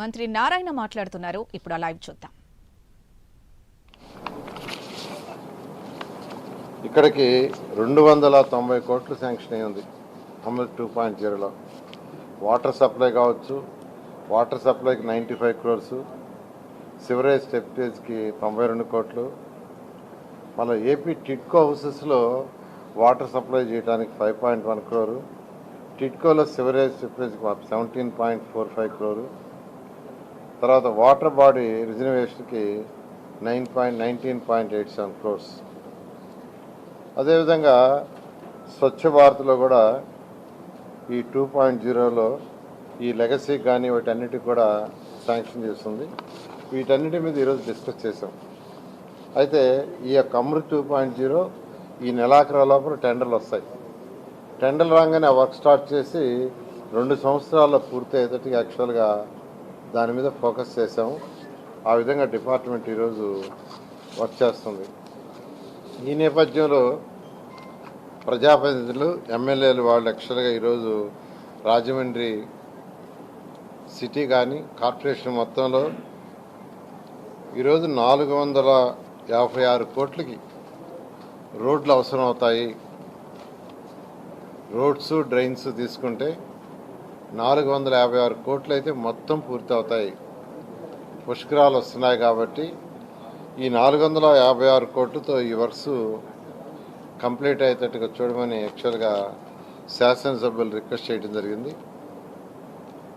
మంత్రి నారాయణ మాట్లాడుతున్నారు. ఇప్పుడు ఆ లైవ్ చూద్దాం. ఇక్కడికి రెండు వందల తొంభై కోట్లు శాంక్షన్ అయ్యింది. ఉంది అమృత్ టూ పాయింట్ జీరోలో. వాటర్ సప్లై కావచ్చు వాటర్ సప్లైకి నైంటీ ఫైవ్ క్రోర్స్ సివరేజ్ స్టెప్టేజ్కి తొంభై రెండు కోట్లు. మళ్ళీ ఏపీ టిట్కో హౌసెస్లో వాటర్ సప్లై చేయడానికి ఫైవ్ పాయింట్ వన్ క్రోరు టిట్కోలో sewerage స్టెప్టేజ్కి seventeen point four five crore తర్వాత water body రిజర్వేషన్కి nine point nineteen point eight seven crores. అదేవిధంగా స్వచ్ఛ భారత్లో కూడా ఈ టూ పాయింట్ జీరోలో ఈ లెగసీ కానీ వాటన్నిటికి కూడా శాంక్షన్ చేస్తుంది. వీటన్నిటి మీద ఈరోజు డిస్కస్ చేసాం అయితే ఈ యొక్క అమృత్ టూ పాయింట్ జీరో ఈ నెలాఖరు లోపల టెండర్లు వస్తాయి. టెండర్లు రాగానే ఆ వర్క్ స్టార్ట్ చేసి రెండు సంవత్సరాల్లో పూర్తి అయ్యేటట్టుగా యాక్చువల్గా దాని మీద ఫోకస్ చేసాము ఆ విధంగా డిపార్ట్మెంట్ ఈరోజు వర్క్ చేస్తుంది. ఈ నేపథ్యంలో ప్రజాప్రతినిధులు ఎమ్మెల్యేలు వాళ్ళు యాక్చువల్గా ఈరోజు రాజమండ్రి సిటీ కానీ కార్పొరేషన్ మొత్తంలో ఈరోజు నాలుగు వందల యాభై ఆరు కోట్లకి రోడ్లు అవసరం అవుతాయి రోడ్స్ డ్రైన్స్ తీసుకుంటే నాలుగు వందల యాభై ఆరు కోట్లు అయితే మొత్తం పూర్తి అవుతాయి పుష్కరాలు వస్తున్నాయి కాబట్టి ఈ నాలుగు వందల యాభై ఆరు కోట్లతో ఈ వర్క్స్ కంప్లీట్ అయ్యేటట్టుగా చూడమని యాక్చువల్గా శాసనసభ్యులు రిక్వెస్ట్ చేయడం జరిగింది.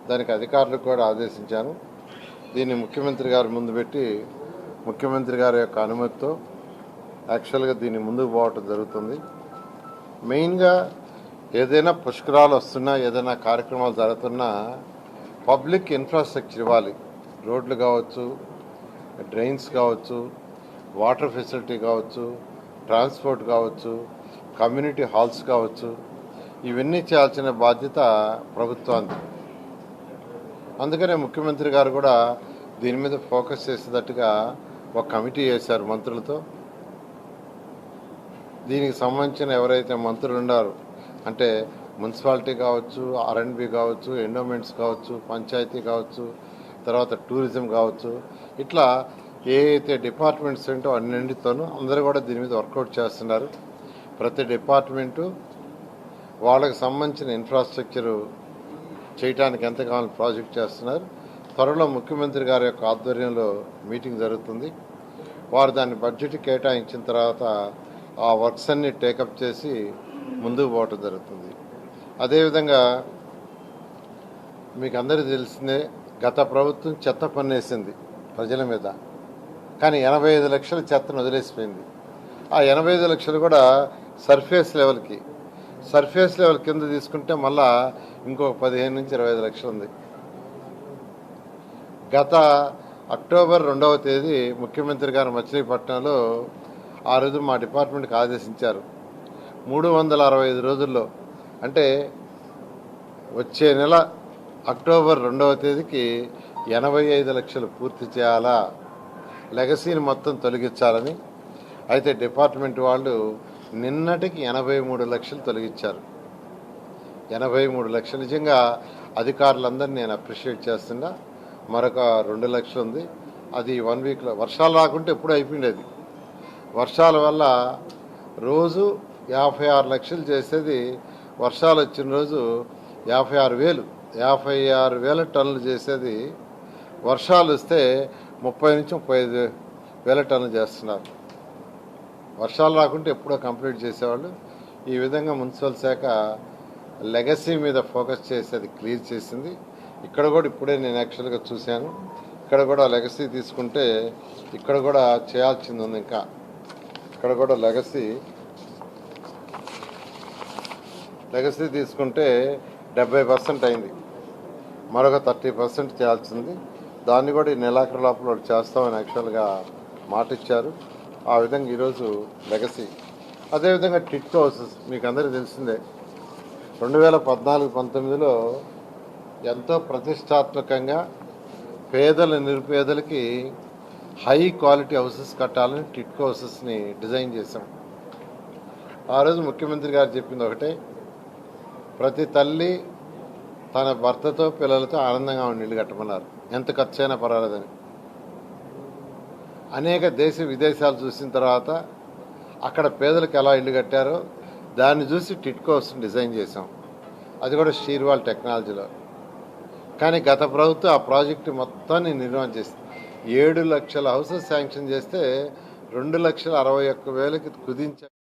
దానికి అధికారులకు కూడా ఆదేశించాను. దీన్ని ముఖ్యమంత్రి గారు ముందు పెట్టి ముఖ్యమంత్రి గారి యొక్క అనుమతితో యాక్చువల్గా దీన్ని ముందుకు పోవటం జరుగుతుంది. మెయిన్గా ఏదైనా పుష్కరాలు వస్తున్నా ఏదైనా కార్యక్రమాలు జరుగుతున్నా పబ్లిక్ ఇన్ఫ్రాస్ట్రక్చర్ ఇవ్వాలి. రోడ్లు కావచ్చు డ్రైన్స్ కావచ్చు వాటర్ ఫెసిలిటీ కావచ్చు ట్రాన్స్పోర్ట్ కావచ్చు కమ్యూనిటీ హాల్స్ కావచ్చు ఇవన్నీ చేయాల్సిన బాధ్యత ప్రభుత్వానికి అందుకనే ముఖ్యమంత్రి గారు కూడా దీని మీద ఫోకస్ చేసేటట్టుగా ఒక కమిటీ వేశారు మంత్రులతో. దీనికి సంబంధించిన ఎవరైతే మంత్రులు ఉన్నారో అంటే మున్సిపాలిటీ కావచ్చు ఆర్ఎండ్బి కావచ్చు ఎండోమెంట్స్ కావచ్చు పంచాయతీ కావచ్చు తర్వాత టూరిజం కావచ్చు. ఇట్లా ఏ అయితే డిపార్ట్మెంట్స్ ఏంటో అన్నింటితోనూ అందరూ కూడా దీని మీద వర్కౌట్ చేస్తున్నారు. ప్రతి డిపార్ట్మెంటు వాళ్ళకి సంబంధించిన ఇన్ఫ్రాస్ట్రక్చరు చేయడానికి ఎంత కావాలని ప్రాజెక్ట్ చేస్తున్నారు. త్వరలో ముఖ్యమంత్రి గారి యొక్క ఆధ్వర్యంలో మీటింగ్ జరుగుతుంది. వారు దాన్ని బడ్జెట్ కేటాయించిన తర్వాత ఆ వర్క్స్ అన్ని టేకప్ చేసి ముందుకు పోవటం జరుగుతుంది. అదేవిధంగా మీకు అందరికీ తెలిసిందే గత ప్రభుత్వం చెత్త పన్నేసింది ప్రజల మీద. కానీ ఎనభై ఐదు లక్షల చెత్తను వదిలేసిపోయింది. ఆ ఎనభై ఐదు లక్షలు కూడా సర్ఫేస్ లెవెల్కి. సర్ఫేస్ లెవెల్ కింద తీసుకుంటే మళ్ళా ఇంకొక పదిహేను నుంచి ఇరవై ఐదు లక్షలు ఉంది. గత అక్టోబర్ రెండవ తేదీ ముఖ్యమంత్రి గారు మచిలీపట్నంలో ఆ రోజు మా డిపార్ట్మెంట్కి ఆదేశించారు. మూడు వందల అరవై ఐదు రోజుల్లో అంటే వచ్చే నెల అక్టోబర్ రెండవ తేదీకి ఎనభై ఐదు లక్షలు పూర్తి చేయాలా? లెగసీని మొత్తం తొలగించాలని అయితే డిపార్ట్మెంట్ వాళ్ళు నిన్నటికి ఎనభై మూడు లక్షలు తొలగించారు. ఎనభై మూడు లక్షలు. నిజంగా అధికారులందరినీ నేను అప్రిషియేట్ చేస్తున్నా. మరొక రెండు లక్షలు ఉంది. అది వన్ వీక్లో వర్షాలు రాకుంటే ఎప్పుడు అయిపోయింది వర్షాల వల్ల రోజు యాభై ఆరు లక్షలు చేసేది వర్షాలు వచ్చిన రోజు యాభై ఆరు వేలు. యాభై ఆరు వేల టన్నులు చేసేది వర్షాలు వస్తే ముప్పై నుంచి ముప్పై ఐదు వేల టన్నులు చేస్తున్నారు. వర్షాలు రాకుంటే ఎప్పుడో కంప్లీట్ చేసేవాళ్ళు. ఈ విధంగా మున్సిపల్ శాఖ లెగసీ మీద ఫోకస్ చేసి అది క్లియర్ చేసింది. ఇక్కడ కూడా ఇప్పుడే నేను యాక్చువల్గా చూశాను. ఇక్కడ కూడా లెగసీ తీసుకుంటే ఇక్కడ కూడా చేయాల్సింది ఉంది ఇంకా. ఇక్కడ కూడా లెగసీ లెగసీ తీసుకుంటే డెబ్బై పర్సెంట్ అయింది. మరొక థర్టీ పర్సెంట్ చేయాల్సింది. దాన్ని కూడా ఈ నెలాఖరు లోపల చేస్తామని యాక్చువల్గా మాట ఇచ్చారు ఆ విధంగా ఈరోజు లెగసీ. అదేవిధంగా టిట్కో హౌసెస్ మీకు అందరికీ తెలిసిందే. రెండు వేల పద్నాలుగు పంతొమ్మిదిలో ఎంతో ప్రతిష్టాత్మకంగా పేదల నిరుపేదలకి హై క్వాలిటీ హౌసెస్ కట్టాలని టిట్కో హౌసెస్ని డిజైన్ చేశాం. ఆ రోజు ముఖ్యమంత్రి గారు చెప్పింది ఒకటే ప్రతి తల్లి తన భర్తతో పిల్లలతో ఆనందంగా ఉండి ఇల్లు కట్టమన్నారు ఎంత ఖర్చు అయినా పర్వాలేదని. అనేక దేశ విదేశాలు చూసిన తర్వాత అక్కడ పేదలకు ఎలా ఇల్లు కట్టారో దాన్ని చూసి టిట్కోస్ డిజైన్ చేసాం అది కూడా షీర్వాల్ టెక్నాలజీలో. కానీ గత ప్రభుత్వం ఆ ప్రాజెక్టు మొత్తాన్ని నిర్మాణం చేసింది. ఏడు లక్షల హౌసెస్ శాంక్షన్ చేస్తే రెండు లక్షల అరవై ఒక్క వేలకి కుదించారు